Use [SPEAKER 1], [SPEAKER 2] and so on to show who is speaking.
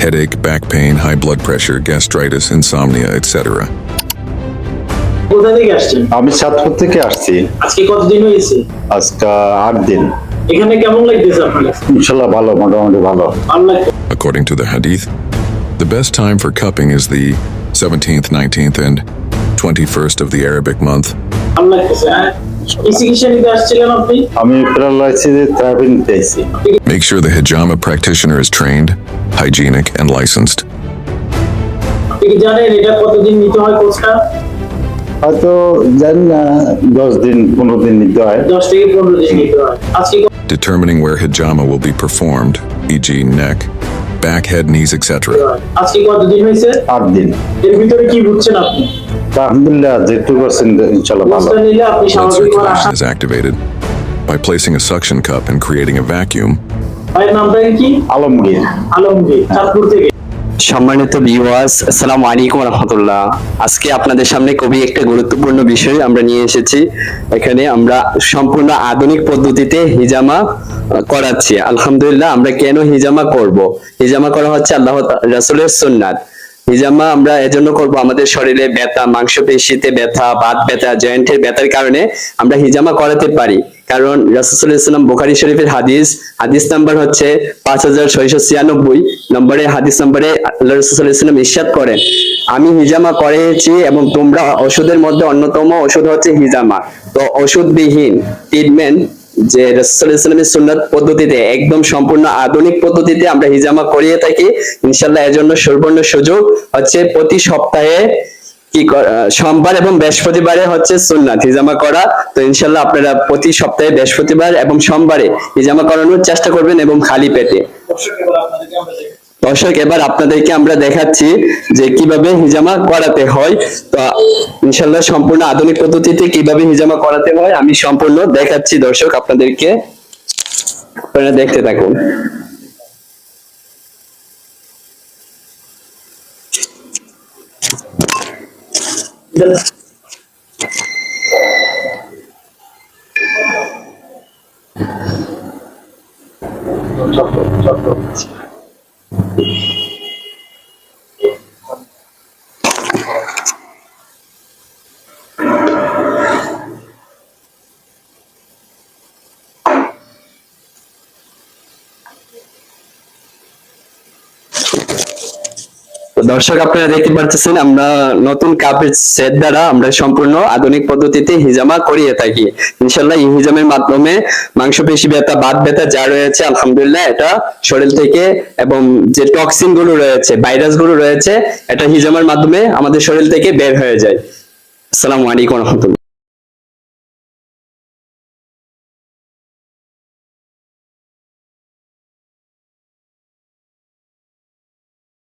[SPEAKER 1] headache, back pain, high blood pressure, gastritis, insomnia, etc.
[SPEAKER 2] কোথা থেকে আসছেন
[SPEAKER 3] আমি চাঁদপুর থেকে আসছি
[SPEAKER 2] আজকে কতদিন হয়েছে
[SPEAKER 3] আজকে আট দিন
[SPEAKER 2] এখানে কেমন লাগতেছে আপনার
[SPEAKER 3] ইনশাল্লাহ ভালো মোটামুটি ভালো
[SPEAKER 2] ভালো লাগছে
[SPEAKER 1] According to the hadith, the best time for cupping is the 17th, 19th, and 21st of the Arabic month.
[SPEAKER 2] ভালো লাগতেছে হ্যাঁ এই চিকিৎসা নিতে আসছিলেন আপনি
[SPEAKER 3] আমি প্যারালাইসিস থেরাপি নিতে এসেছি
[SPEAKER 1] Make sure the hijama practitioner is trained, hygienic, and licensed.
[SPEAKER 2] আপনি কি জানেন এটা কতদিন নিতে হয় কোর্সটা
[SPEAKER 3] হয়তো জানি না দশ দিন পনেরো দিন নিতে হয়
[SPEAKER 2] দশ থেকে পনেরো দিন নিতে হয় আজকে
[SPEAKER 1] Determining where hijama will be performed, e.g., neck, back, head, knees, etc.
[SPEAKER 2] আজকে কতদিন হয়েছে
[SPEAKER 3] আট দিন
[SPEAKER 2] এর ভিতরে কি বুঝছেন আপনি
[SPEAKER 3] তা আলহামদুলিল্লাহ যেটুকু পারছেন ভালো।
[SPEAKER 1] is activated. By placing a suction cup and creating a vacuum,
[SPEAKER 2] ভাইয়ের নামটা কি?
[SPEAKER 3] আলমগীর।
[SPEAKER 2] আলমগীর চাঁদপুর থেকে।
[SPEAKER 4] সম্মানিত ভিউয়ার্স আসসালামু আলাইকুম রহমতুল্লাহ। আজকে আপনাদের সামনে খুবই একটা গুরুত্বপূর্ণ বিষয় আমরা নিয়ে এসেছি। এখানে আমরা সম্পূর্ণ আধুনিক পদ্ধতিতে হিজামা করাচ্ছি। আলহামদুলিল্লাহ আমরা কেন হিজামা করব? হিজামা করা হচ্ছে আল্লাহ রাসূলের সুন্নাত। হিজামা আমরা এজন্য করব আমাদের শরীরে ব্যথা, মাংসপেশিতে ব্যথা, বাত ব্যথা, জয়েন্টের ব্যথার কারণে আমরা হিজামা করাতে পারি। কারণ রাসূলুল্লাহ ইসলাম বুখারী শরীফের হাদিস হাদিস নাম্বার হচ্ছে পাঁচ হাজার ছয়শো ছিয়ানব্বই, নম্বরে হাদিস নম্বরে আল্লাহ রাসূলুল্লাহ ইসলাম ইরশাদ করেন, আমি হিজামা করেছি এবং তোমরা ওষুধের মধ্যে অন্যতম ওষুধ হচ্ছে হিজামা। তো ওষুধবিহীন ট্রিটমেন্ট যে রসুল ইসলামের সুন্নাত পদ্ধতিতে, একদম সম্পূর্ণ আধুনিক পদ্ধতিতে আমরা হিজামা করিয়ে থাকি ইনশাল্লাহ জন্য সুবর্ণ সুযোগ হচ্ছে প্রতি সপ্তাহে কি সোমবার এবং বৃহস্পতিবারে হচ্ছে সুন্নাত হিজামা করা। তো ইনশাল্লাহ আপনারা প্রতি সপ্তাহে বৃহস্পতিবার এবং সোমবারে হিজামা করানোর চেষ্টা করবেন এবং খালি পেটে। দর্শক, এবার আপনাদেরকে আমরা দেখাচ্ছি যে কীভাবে হিজামা করাতে হয়। তো ইনশাল্লাহ সম্পূর্ণ আধুনিক পদ্ধতিতে কীভাবে হিজামা করাতে হয় আমি সম্পূর্ণ দেখাচ্ছি দর্শক আপনাদেরকে। আপনারা দেখতে থাকুন। তো দর্শক, আপনারা দেখতে পাচ্ছেন, আমরা নতুন কাপের সেট দ্বারা আমরা সম্পূর্ণ আধুনিক পদ্ধতিতে হিজামা করিয়ে থাকি। ইনশাল্লাহ এই হিজামের মাধ্যমে মাংসপেশি ব্যথা, বাত ব্যথা যা রয়েছে, আলহামদুলিল্লাহ, এটা শরীর থেকে এবং যে টক্সিনগুলো রয়েছে ভাইরাসগুলো রয়েছে, এটা হিজামার মাধ্যমে আমাদের শরীর থেকে বের হয়ে যায়। আসসালামু আলাইকুম রহমতুল্লাহ।